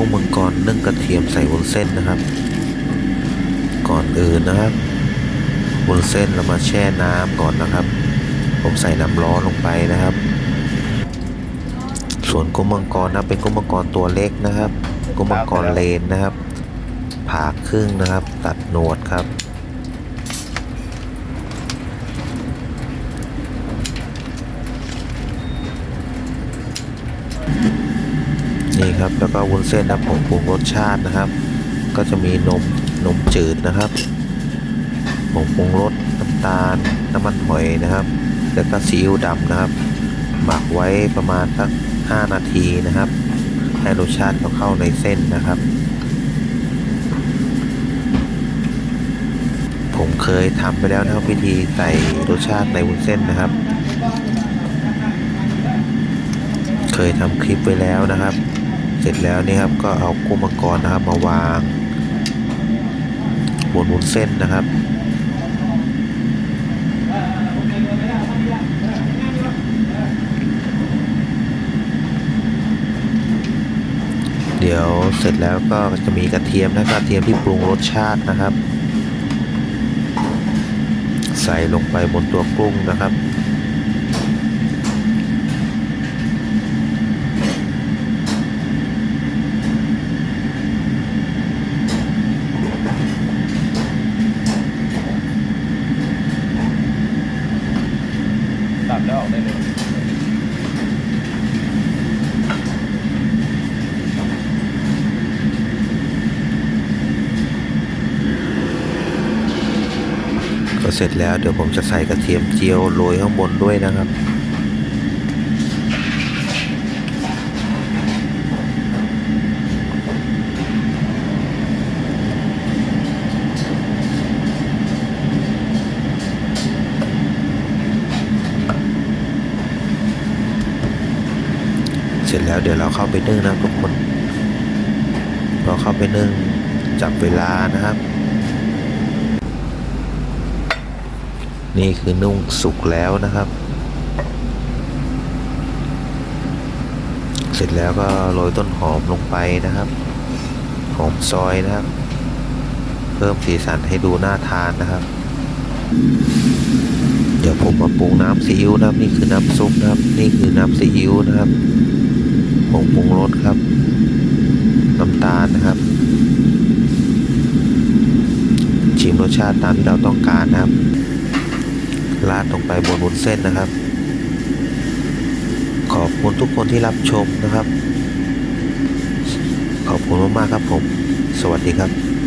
กุ้งมังกรนึ่งกระเทียมใส่วุ้นเส้นนะครับ ก่อนอื่นนะครับวุ้นเส้นเรามาแช่น้ำก่อนนะครับ ผมใส่น้ำร้อนลงไปนะครับ ส่วนกุ้งมังกรนะเป็นกุ้งมังกรตัวเล็กนะครับกุ้งมังกรเลนนะครับผ่าครึ่งนะครับ ตัดหนวดครับ นี่ครับแล้วก็วุ้นเส้นนะผมปรุงรสชาตินะครับ ก็จะมีนมนมจืดนะครับผงปรุงรสน้ำตาลน้ำมันหอยนะครับ แล้วก็ซีอิ๊วดำนะครับ หมักไว้ประมาณสัก5นาทีนะครับ ให้รสชาติเขาเข้าในเส้นนะครับผมเคยทำไปแล้วนะครับวิธีใส่รสชาติในวุ้นเส้นนะครับ เคยทำคลิปไว้แล้วนะครับ ร็จแล้วนี่ครับก็เอากุ้งมังกรนะครับมาวางบนวุ้นเส้นนะครับเดี๋ยวเสร็จแล้วก็จะมีกระเทียมนะกระเทียมที่ปรุงรสชาตินะครับ ใส่ลงไปบนตัวกุ้งนะครับ ตัดแล้วออกได้เลยก็เสร็จแล้วเดี๋ยวผมจะใส่กระเทียมเจียวโรยข้างบนด้วยนะครับ เสร็จแล้วเดี๋ยวเราเข้าไปนึ่งนะทุกคนเราเข้าไปนึ่งจับเวลานะครับ นี่คือนุ่งสุกแล้วนะครับ เสร็จแล้วก็โรยต้นหอมลงไปนะครับ หอมซอยนะครับ เพิ่มสีสันให้ดูน่าทานนะครับเดี๋ยวผมมาปรุงน้ำซีอิ๊วนะครับนี่คือน้ำซุปนะครับ นี่คือน้ำซีอิ๊วนะครับ ผงปรุงรสครับ น้ำตาลนะครับ ชิมรสชาติตามที่เราต้องการนะครับ ราดลงไปบนวุ้นเส้นนะครับ ขอบคุณทุกคนที่รับชมนะครับ ขอบคุณมากๆครับผม สวัสดีครับ